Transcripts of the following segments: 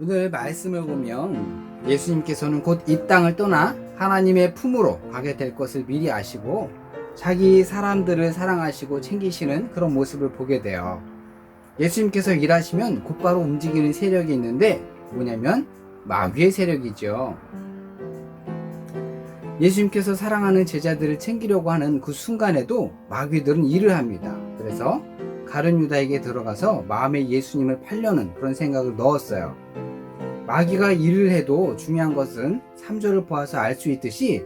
오늘 말씀을 보면 예수님께서는 곧 이 땅을 떠나 하나님의 품으로 가게 될 것을 미리 아시고 자기 사람들을 사랑하시고 챙기시는 그런 모습을 보게 돼요. 예수님께서 일하시면 곧바로 움직이는 세력이 있는데 뭐냐면 마귀의 세력이죠. 예수님께서 사랑하는 제자들을 챙기려고 하는 그 순간에도 마귀들은 일을 합니다. 그래서 가룟 유다에게 들어가서 마음에 예수님을 팔려는 그런 생각을 넣었어요. 마귀가 일을 해도 중요한 것은 3절을 보아서 알 수 있듯이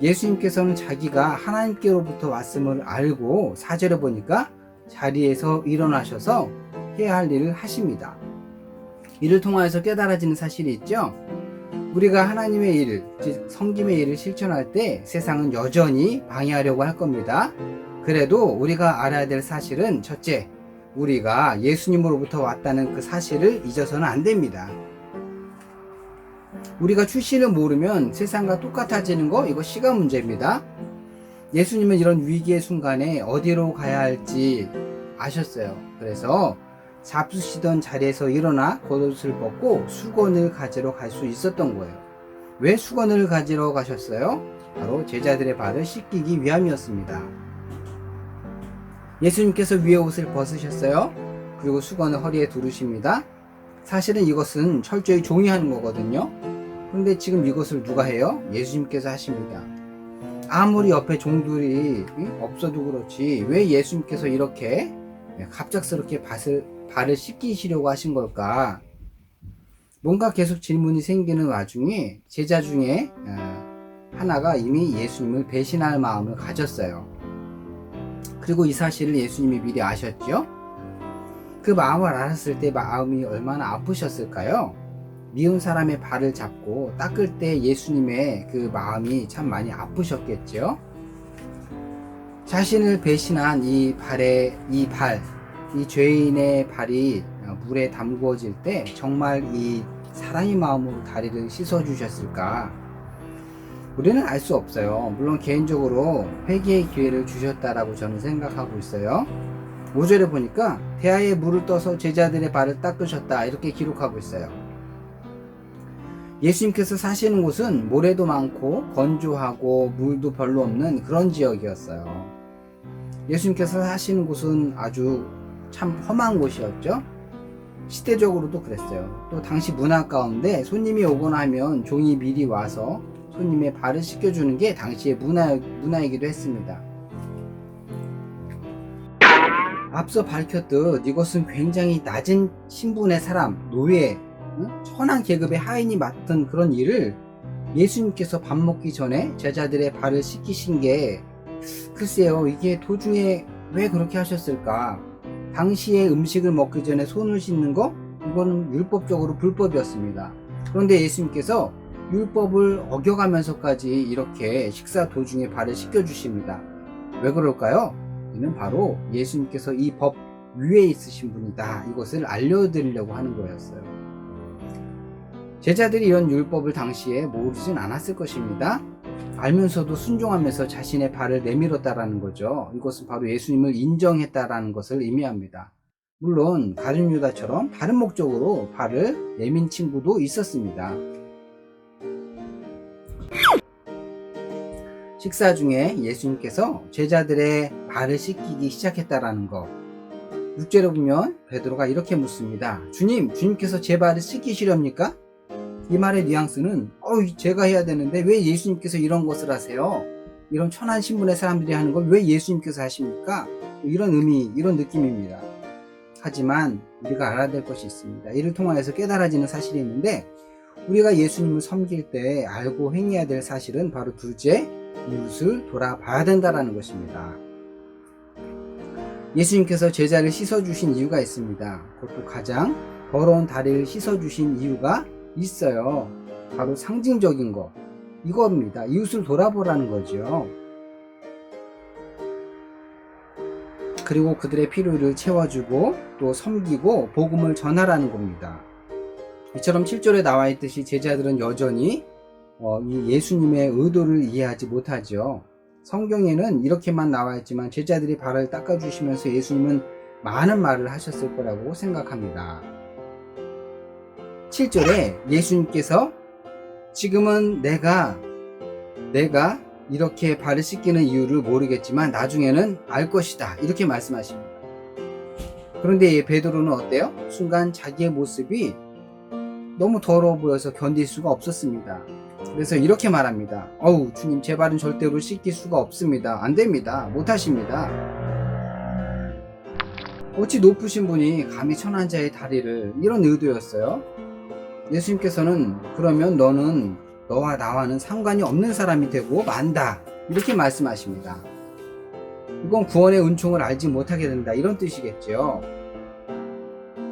예수님께서는 자기가 하나님께로부터 왔음을 알고 4절에 보니까 자리에서 일어나셔서 해야 할 일을 하십니다. 이를 통하여서 깨달아지는 사실이 있죠. 우리가 하나님의 일을, 즉 성김의 일을 실천할 때 세상은 여전히 방해하려고 할 겁니다. 그래도 우리가 알아야 될 사실은 첫째, 우리가 예수님으로부터 왔다는 그 사실을 잊어서는 안 됩니다. 우리가 출신을 모르면 세상과 똑같아지는 거 이거 시간 문제입니다. 예수님은 이런 위기의 순간에 어디로 가야 할지 아셨어요. 그래서 잡수시던 자리에서 일어나 겉옷을 벗고 수건을 가지러 갈 수 있었던 거예요. 왜 수건을 가지러 가셨어요? 바로 제자들의 발을 씻기기 위함이었습니다. 예수님께서 위에 옷을 벗으셨어요. 그리고 수건을 허리에 두르십니다. 사실은 이것은 철저히 종이하는 거거든요. 그런데 지금 이것을 누가 해요? 예수님께서 하십니다. 아무리 옆에 종들이 없어도 그렇지 왜 예수님께서 이렇게 갑작스럽게 발을, 발을 씻기시려고 하신 걸까? 뭔가 계속 질문이 생기는 와중에 제자 중에 어, 하나가 이미 예수님을 배신할 마음을 가졌어요. 그리고 이 사실을 예수님이 미리 아셨죠? 그 마음을 알았을 때 마음이 얼마나 아프셨을까요? 미운 사람의 발을 잡고 닦을 때 예수님의 그 마음이 참 많이 아프셨겠죠? 자신을 배신한 이 발의 이 발, 이 죄인의 발이 물에 담구어질 때 정말 이 사랑의 마음으로 다리를 씻어 주셨을까? 우리는 알 수 없어요. 물론 개인적으로 회개의 기회를 주셨다라고 저는 생각하고 있어요. 5절에 보니까 대야에 물을 떠서 제자들의 발을 닦으셨다 이렇게 기록하고 있어요. 예수님께서 사시는 곳은 모래도 많고 건조하고 물도 별로 없는 그런 지역이었어요. 예수님께서 사시는 곳은 아주 참 험한 곳이었죠. 시대적으로도 그랬어요. 또 당시 문화 가운데 손님이 오거나 하면 종이 미리 와서 손님의 발을 씻겨주는 게 당시의 문화, 문화이기도 했습니다. 앞서 밝혔듯 이것은 굉장히 낮은 신분의 사람, 노예, 천한 계급의 하인이 맡은 그런 일을 예수님께서 밥 먹기 전에 제자들의 발을 씻기신 게 글쎄요 이게 도중에 왜 그렇게 하셨을까? 당시에 음식을 먹기 전에 손을 씻는 거? 이거는 율법적으로 불법이었습니다. 그런데 예수님께서 율법을 어겨가면서까지 이렇게 식사 도중에 발을 씻겨 주십니다. 왜 그럴까요? 이는 바로 예수님께서 이 법 위에 있으신 분이다. 이것을 알려드리려고 하는 거였어요 제자들이 이런 율법을 당시에 모르진 않았을 것입니다. 알면서도 순종하면서 자신의 발을 내밀었다라는 거죠. 이것은 바로 예수님을 인정했다라는 것을 의미합니다. 물론 가룟 유다처럼 다른 목적으로 발을 내민 친구도 있었습니다. 식사 중에 예수님께서 제자들의 발을 씻기기 시작했다라는 것. 6절에 보면 베드로가 이렇게 묻습니다. 주님, 주님께서 제 발을 씻기시렵니까? 이 말의 뉘앙스는 어 제가 해야 되는데 왜 예수님께서 이런 것을 하세요? 이런 천한 신분의 사람들이 하는 걸 왜 예수님께서 하십니까? 이런 의미, 이런 느낌입니다. 하지만 우리가 알아야 될 것이 있습니다. 이를 통하여서 깨달아지는 사실이 있는데 우리가 예수님을 섬길 때 알고 행해야 될 사실은 바로 둘째, 이웃을 돌아봐야 된다는 것입니다. 예수님께서 제자를 씻어주신 이유가 있습니다. 그것도 가장 더러운 다리를 씻어주신 이유가 있어요. 바로 상징적인 거. 이겁니다. 이웃을 돌아보라는 거죠. 그리고 그들의 필요를 채워주고 또 섬기고 복음을 전하라는 겁니다. 이처럼 7절에 나와 있듯이 제자들은 여전히 어, 이 예수님의 의도를 이해하지 못하죠. 성경에는 이렇게만 나와 있지만 제자들이 발을 닦아주시면서 예수님은 많은 말을 하셨을 거라고 생각합니다. 7절에 예수님께서 지금은 내가 내가 이렇게 발을 씻기는 이유를 모르겠지만 나중에는 알 것이다. 이렇게 말씀하십니다. 그런데 베드로는 어때요? 순간 자기의 모습이 너무 더러워 보여서 견딜 수가 없었습니다. 그래서 이렇게 말합니다. 어우, 주님, 제 발은 절대로 씻길 수가 없습니다. 안 됩니다. 못 하십니다. 어찌 높으신 분이 감히 천한 자의 다리를 이런 의도였어요. 예수님께서는 그러면 너는 너와 나와는 상관이 없는 사람이 되고 만다. 이렇게 말씀하십니다. 이건 구원의 은총을 알지 못하게 된다. 이런 뜻이겠죠.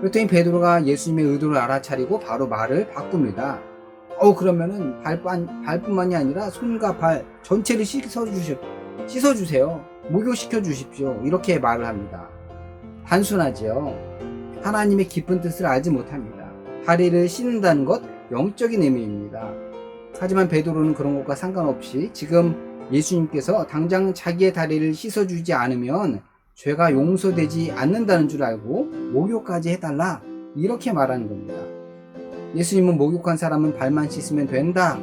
그랬더니 베드로가 예수님의 의도를 알아차리고 바로 말을 바꿉니다. 어 그러면은 발뿐, 발뿐만이 아니라 손과 발 전체를 씻어주시, 씻어주세요. 목욕시켜 주십시오. 이렇게 말을 합니다. 단순하지요. 하나님의 깊은 뜻을 알지 못합니다. 다리를 씻는다는 것 영적인 의미입니다. 하지만 베드로는 그런 것과 상관없이 지금 예수님께서 당장 자기의 다리를 씻어주지 않으면 죄가 용서되지 않는다는 줄 알고 목욕까지 해달라 이렇게 말하는 겁니다. 예수님은 목욕한 사람은 발만 씻으면 된다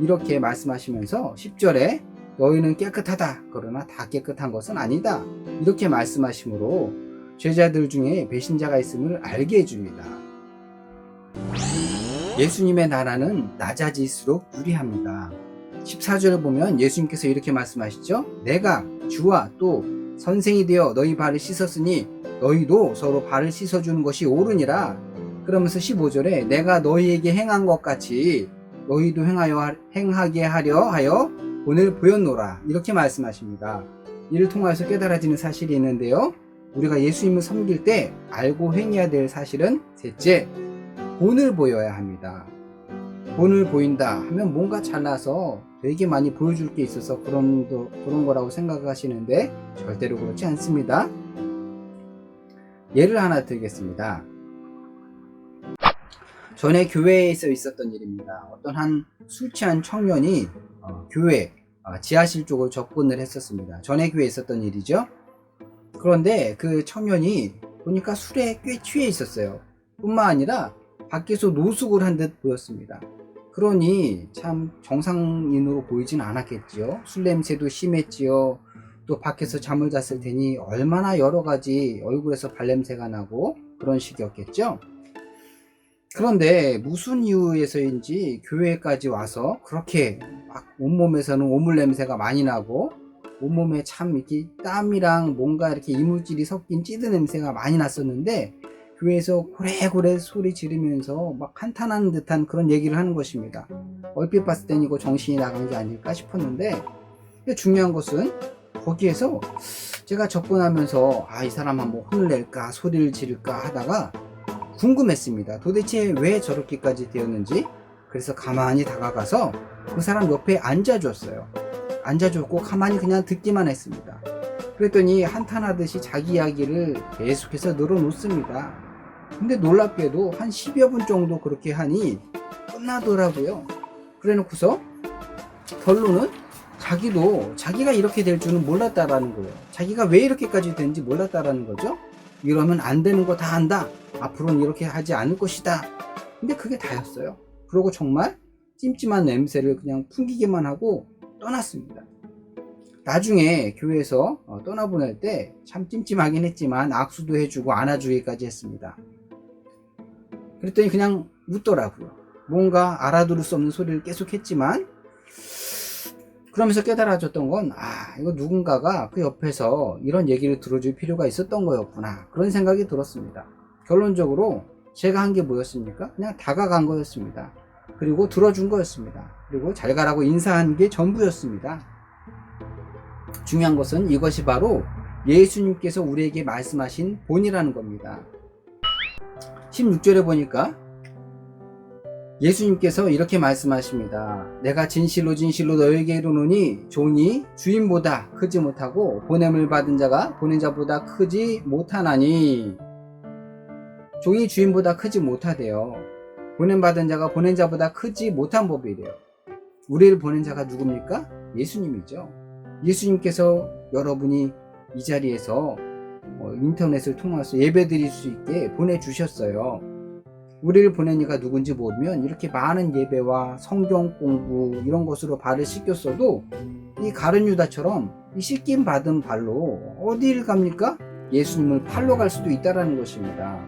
이렇게 말씀하시면서 10절에 너희는 깨끗하다 그러나 다 깨끗한 것은 아니다 이렇게 말씀하시므로 제자들 중에 배신자가 있음을 알게 해줍니다. 예수님의 나라는 낮아질수록 유리합니다. 14절을 보면 예수님께서 이렇게 말씀하시죠. 내가 주와 또 선생이 되어 너희 발을 씻었으니 너희도 서로 발을 씻어주는 것이 옳으니라. 그러면서 15절에 내가 너희에게 행한 것 같이 너희도 행하여, 행하게 하려 하여 오늘 보였노라. 이렇게 말씀하십니다. 이를 통하여서 깨달아지는 사실이 있는데요. 우리가 예수님을 섬길 때 알고 행해야 될 사실은 셋째, 본을 보여야 합니다. 본을 보인다 하면 뭔가 잘나서 되게 많이 보여줄 게 있어서 그런, 도, 그런 거라고 생각하시는데 절대로 그렇지 않습니다. 예를 하나 드리겠습니다. 전에 교회에서 있었던 일입니다. 어떤 한 술 취한 청년이 어, 교회 어, 지하실 쪽으로 접근을 했었습니다. 전에 교회에 있었던 일이죠. 그런데 그 청년이 보니까 술에 꽤 취해 있었어요. 뿐만 아니라 밖에서 노숙을 한 듯 보였습니다. 그러니 참 정상인으로 보이진 않았겠지요. 술 냄새도 심했지요. 또 밖에서 잠을 잤을 테니 얼마나 여러 가지 얼굴에서 발냄새가 나고 그런 식이었겠죠. 그런데 무슨 이유에서인지 교회까지 와서 그렇게 막 온몸에서는 오물 냄새가 많이 나고 온몸에 참 이렇게 땀이랑 뭔가 이렇게 이물질이 섞인 찌든 냄새가 많이 났었는데 교회에서 고래고래 소리 지르면서 막 한탄하는 듯한 그런 얘기를 하는 것입니다. 얼핏 봤을 땐 이거 정신이 나간 게 아닐까 싶었는데 중요한 것은 거기에서 제가 접근하면서 아 이 사람 한번 혼을 낼까 소리를 지를까 하다가 궁금했습니다. 도대체 왜 저렇게까지 되었는지 그래서 가만히 다가가서 그 사람 옆에 앉아줬어요. 앉아줬고 가만히 그냥 듣기만 했습니다. 그랬더니 한탄하듯이 자기 이야기를 계속해서 늘어놓습니다. 근데 놀랍게도 한 10여 분 정도 그렇게 하니 끝나더라고요. 그래 놓고서 결론은 자기도 자기가 이렇게 될 줄은 몰랐다라는 거예요. 자기가 왜 이렇게까지 된지 몰랐다라는 거죠. 이러면 안 되는 거 다 안다. 앞으로는 이렇게 하지 않을 것이다. 근데 그게 다였어요. 그러고 정말 찜찜한 냄새를 그냥 풍기기만 하고 떠났습니다. 나중에 교회에서 어, 떠나보낼 때 참 찜찜하긴 했지만 악수도 해주고 안아주기까지 했습니다. 그랬더니 그냥 웃더라고요. 뭔가 알아들을 수 없는 소리를 계속 했지만 그러면서 깨달아졌던 건, 아, 이거 누군가가 그 옆에서 이런 얘기를 들어줄 필요가 있었던 거였구나. 그런 생각이 들었습니다. 결론적으로 제가 한 게 뭐였습니까? 그냥 다가간 거였습니다. 그리고 들어준 거였습니다. 그리고 잘 가라고 인사한 게 전부였습니다. 중요한 것은 이것이 바로 예수님께서 우리에게 말씀하신 본이라는 겁니다. 16절에 보니까 예수님께서 이렇게 말씀하십니다. 내가 진실로 진실로 너에게 이르노니 종이 주인보다 크지 못하고 보냄을 받은 자가 보낸 자보다 크지 못하나니 종이 주인보다 크지 못하대요. 보냄 받은 자가 보낸 자보다 크지 못한 법이래요. 우리를 보낸 자가 누굽니까? 예수님이죠. 예수님께서 여러분이 이 자리에서 어, 인터넷을 통해서 예배 드릴 수 있게 보내주셨어요. 우리를 보낸 이가 누군지 모르면 이렇게 많은 예배와 성경 공부 이런 것으로 발을 씻겼어도 이 가룟 유다처럼 이 씻김 받은 발로 어디를 갑니까? 예수님을 팔러 갈 수도 있다라는 것입니다.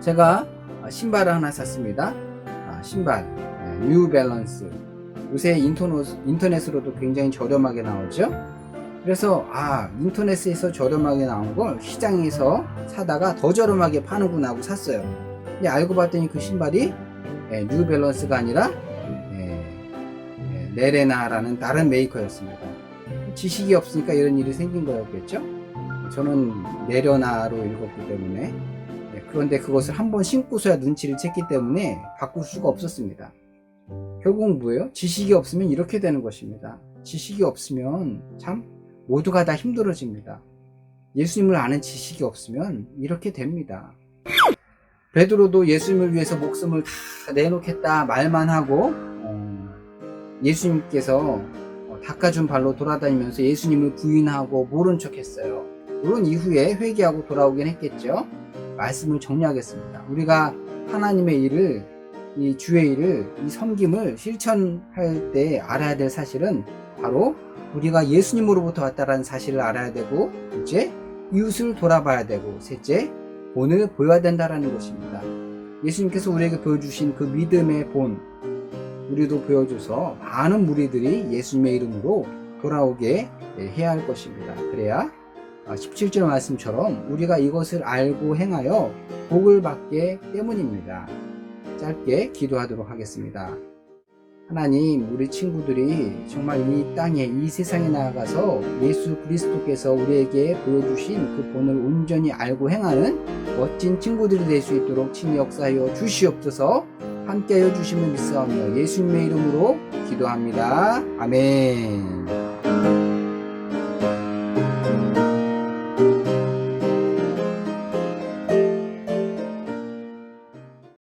제가 신발을 하나 샀습니다. 아, 신발 네, 뉴 밸런스 요새 인터넷, 인터넷 으로도 굉장히 저렴하게 나오죠. 그래서 아 인터넷에서 저렴하게 나온 걸 시장에서 사다가 더 저렴하게 파는구나 하고 샀어요. 근데 알고 봤더니 그 신발이 예, 뉴 밸런스가 아니라 예, 예, 레레나라는 다른 메이커였습니다. 지식이 없으니까 이런 일이 생긴 거였겠죠. 저는 내려나로 읽었기 때문에 예, 그런데 그것을 한번 신고서야 눈치를 챘기 때문에 바꿀 수가 없었습니다. 결국 뭐예요? 지식이 없으면 이렇게 되는 것입니다. 지식이 없으면 참 모두가 다 힘들어집니다. 예수님을 아는 지식이 없으면 이렇게 됩니다. 베드로도 예수님을 위해서 목숨을 다 내놓겠다 말만 하고 어, 예수님께서 어, 닦아준 발로 돌아다니면서 예수님을 부인하고 모른 척했어요. 물론 이후에 회개하고 돌아오긴 했겠죠. 말씀을 정리하겠습니다. 우리가 하나님의 일을 이 주의 일을 이 섬김을 실천할 때 알아야 될 사실은 바로 우리가 예수님으로부터 왔다라는 사실을 알아야 되고 둘째 이웃을 돌아봐야 되고 셋째 본을 보여야 된다라는 것입니다. 예수님께서 우리에게 보여주신 그 믿음의 본 우리도 보여줘서 많은 무리들이 예수님의 이름으로 돌아오게 해야 할 것입니다. 그래야 17절 말씀처럼 우리가 이것을 알고 행하여 복을 받게 때문입니다. 짧게 기도하도록 하겠습니다. 하나님, 우리 친구들이 정말 이 땅에, 이 세상에 나아가서 예수 그리스도께서 우리에게 보여주신 그 본을 온전히 알고 행하는 멋진 친구들이 될 수 있도록 친히 역사하여 주시옵소서 함께하여 주심을 믿사오며 예수님의 이름으로 기도합니다. 아멘.